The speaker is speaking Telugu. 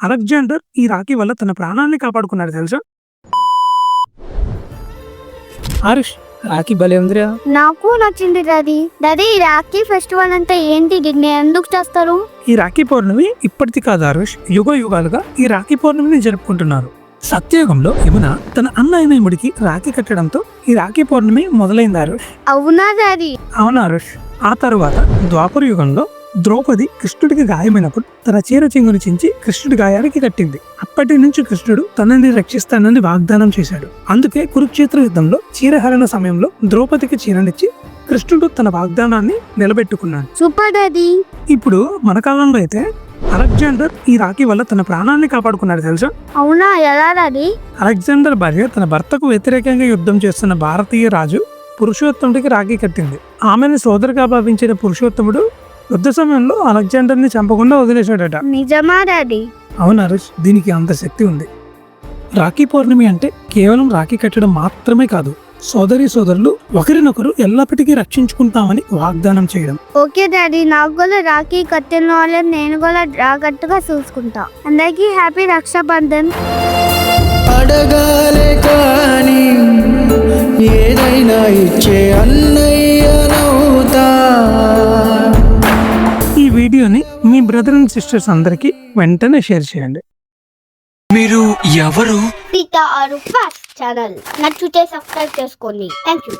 అలెగ్జాండర్ ఈ రాఖీ వల్ల తన ప్రాణాన్ని కాపాడుకున్నాడు తెలుసా? హరీష్ రాఖీ భలే ఉందిరా. నాకు నచ్చింది డాడీ. డాడీ ఈ రాఖీ ఫెస్టివల్ అంటే ఏంటి? దీన్ని ఎందుకు చేస్తారు? ఈ రాఖీ పౌర్ణమి ఇప్పటిది కాదు హరీష్ యుగ యుగాలుగా ఈ రాఖీ పౌర్ణమిని జరుపుకుంటున్నారు. సత్యయుగంలో యమున తన అన్న అయిన యముడికి రాఖీ కట్టడంతో ఈ రాఖీ పౌర్ణమి మొదలైంది హరీష్ అవునా డాడీ? అవును హరీష్ ఆ తరువాత ద్వాపర యుగంలో ద్రౌపది కృష్ణుడికి గాయమైనప్పుడు తన చీర చెంగుని చించి కృష్ణుడి గాయానికి కట్టింది. అప్పటి నుంచి కృష్ణుడు తనని రక్షిస్తానని వాగ్దానం చేశాడు. అందుకే కురుక్షేత్ర యుద్ధంలో చీరహరణ సమయంలో ద్రౌపదికి చీరనిచ్చి కృష్ణుడు తన వాగ్దానాన్ని నిలబెట్టుకున్నాడు. సూపర్ డాడీ ఇప్పుడు మన కాలంలో అయితే అలెగ్జాండర్ ఈ రాఖీ వల్ల తన ప్రాణాన్ని కాపాడుకున్నాడు తెలుసా? అవునా? ఎలా డాడీ అలెగ్జాండర్ భార్య తన భర్తకు వ్యతిరేకంగా యుద్ధం చేస్తున్న భారతీయ రాజు పురుషోత్తముడికి రాఖీ కట్టింది. ఆమెను సోదరుగా భావించిన పురుషోత్తముడు యుద్ధ సమయంలో అలెగ్జాండర్ని చంపకుండా వదిలేశాడట. నిజమా డాడీ? అవును హరీష్ దీనికి అంత శక్తి ఉంది. రాఖీ పౌర్ణమి అంటే కేవలం రాఖీ కట్టడం మాత్రమే కాదు సోదరి సోదరులు ఒకరినొకరు ఎల్లప్పటికీ రక్షించుకుంటామని వాగ్దానం చేయడం. Okay daddy. నాకు కూడా రాఖీ కట్టిన వాళ్ళని నేను కూడా జాగ్రత్తగా చూసుకుంటా. అందరికీ హ్యాపీ రక్షాబంధన్. అడగాలే కానీ ఏదైనా ఇచ్చే అన్నయ్యనవుతా వీడియోని మీ బ్రదర్ అండ్ సిస్టర్స్ అందరికీ వెంటనే షేర్ చేయండి. మీరు ఎవరు? పితా ఆరు ఫాస్ట్ ఛానల్ నచ్చితే సబ్స్క్రైబ్ చేసుకోండి. Thank you